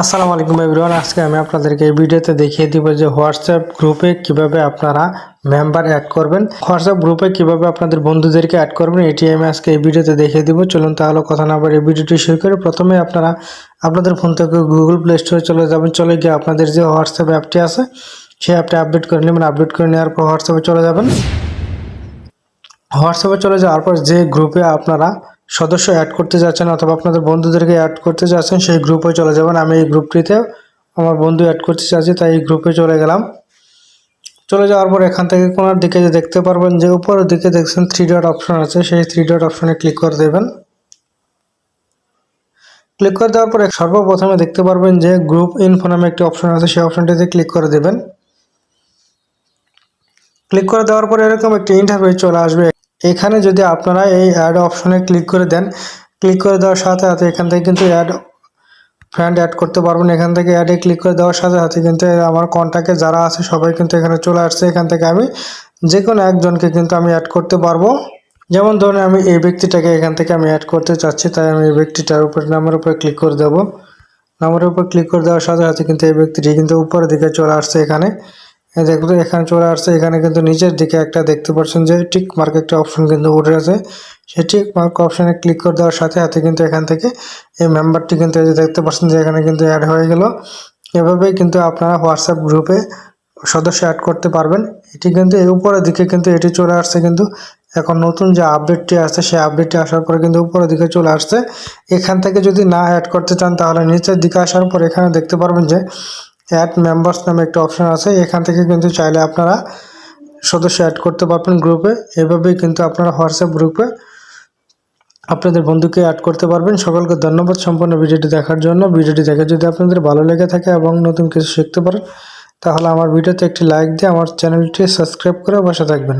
আসসালামু আলাইকুম এভরিওয়ান, আজকে আমি আপনাদেরকে এই ভিডিওতে দেখিয়ে দিব যে হোয়াটসঅ্যাপ গ্রুপে কীভাবে আপনারা মেম্বার অ্যাড করবেন। হোয়াটসঅ্যাপ গ্রুপে কীভাবে আপনাদের বন্ধুদেরকে অ্যাড করবেন, এটি আমি আজকে এই ভিডিওতে দেখিয়ে দিব। চলুন তাহলে কথা না বলে এই ভিডিওটি শুরু করে। প্রথমে আপনারা, আপনাদের ফোন থেকে গুগল প্লে স্টোরে চলে যাবেন। চলে গিয়ে আপনাদের যে হোয়াটসঅ্যাপ অ্যাপটি আছে, সেই অ্যাপটি আপডেট করে নেবেন। আপডেট করে নেওয়ার পর হোয়াটসঅ্যাপে চলে যাবেন। হোয়াটসঅ্যাপে চলে যাওয়ার পর যে গ্রুপে আপনারা সদস্য অ্যাড করতে যাচ্ছেন অথবা আপনাদের বন্ধুদেরকে অ্যাড করতে যাচ্ছেন, সেই গ্রুপে চলে যাবেন। আমি এই গ্রুপটিতে আমার বন্ধু অ্যাড করতে চাচ্ছি, তাই এই গ্রুপে চলে গেলাম। চলে যাওয়ার পর এখান থেকে কোনার দিকে যে দেখতে পারবেন, যে উপরের দিকে দেখছেন থ্রি ডট অপশন আছে, সেই থ্রি ডট অপশনে ক্লিক করে দেবেন। ক্লিক করে দেওয়ার পরে সর্বপ্রথমে দেখতে পারবেন যে গ্রুপ ইনফো নামে একটি অপশন আছে, সেই অপশনটিতে ক্লিক করে দেবেন। ক্লিক করে দেওয়ার পরে এরকম একটি ইন্টারফেস চলে আসবে। এখানে যদি আপনারা এই অ্যাড অপশনে ক্লিক করে দেন ক্লিক করে দেওয়ার সাথে সাথে এখান থেকে কিন্তু অ্যাড ফ্রেন্ড অ্যাড করতে পারবেন। এখান থেকে অ্যাডে ক্লিক করে দেওয়ার সাথে সাথে কিন্তু আমার কন্ট্যাক্টে যারা আছে সবাই কিন্তু এখানে চলে আসছে। এখান থেকে আমি যে কোনো একজনকে কিন্তু আমি অ্যাড করতে পারব। যেমন ধরুন আমি এই ব্যক্তিটাকে এখান থেকে আমি অ্যাড করতে চাচ্ছি, তাই আমি এই ব্যক্তিটার উপরে, নামের উপরে ক্লিক করে দেবো। নামের উপর ক্লিক করে দেওয়ার সাথে সাথে কিন্তু এই ব্যক্তিটি কিন্তু উপরের দিকে চলে আসছে এখানে। দেখুন এখানে চলে আসছে। এখানে কিন্তু নিচের দিকে একটা দেখতে পাচ্ছেন যে টিক মার্ক একটা অপশন কিন্তু উঠে আছে। সেই টিক মার্ক অপশানে ক্লিক করে দেওয়ার সাথে সাথে কিন্তু এখান থেকে এই মেম্বারটি কিন্তু এই যে দেখতে পাচ্ছেন যে এখানে কিন্তু অ্যাড হয়ে গেল। এভাবেই কিন্তু আপনারা হোয়াটসঅ্যাপ গ্রুপে সদস্য অ্যাড করতে পারবেন। এটি কিন্তু এই উপরের দিকে কিন্তু এটি চলে আসছে কিন্তু এখন নতুন যে আপডেটটি আসছে, সেই আপডেটটি আসার পরে কিন্তু উপরের দিকে চলে আসছে। এখান থেকে যদি না অ্যাড করতে চান, তাহলে নিচের দিকে আসার পর এখানে দেখতে পারবেন যে অ্যাড মেম্বার্স নামে একটা অপশন আছে। এখান থেকে কিন্তু চাইলে আপনারা সদস্য অ্যাড করতে পারবেন গ্রুপে এভাবেই কিন্তু আপনারা হোয়াটসঅ্যাপ গ্রুপে আপনাদের বন্ধুকে অ্যাড করতে পারবেন। সকলকে ধন্যবাদ সম্পূর্ণ ভিডিওটি দেখার জন্য। ভিডিওটি দেখে যদি আপনাদের ভালো লেগে থাকে এবং নতুন কিছু শিখতে পারেন, তাহলে আমার ভিডিওতে একটি লাইক দিয়ে আমার চ্যানেলটি সাবস্ক্রাইব করে বসে থাকবেন।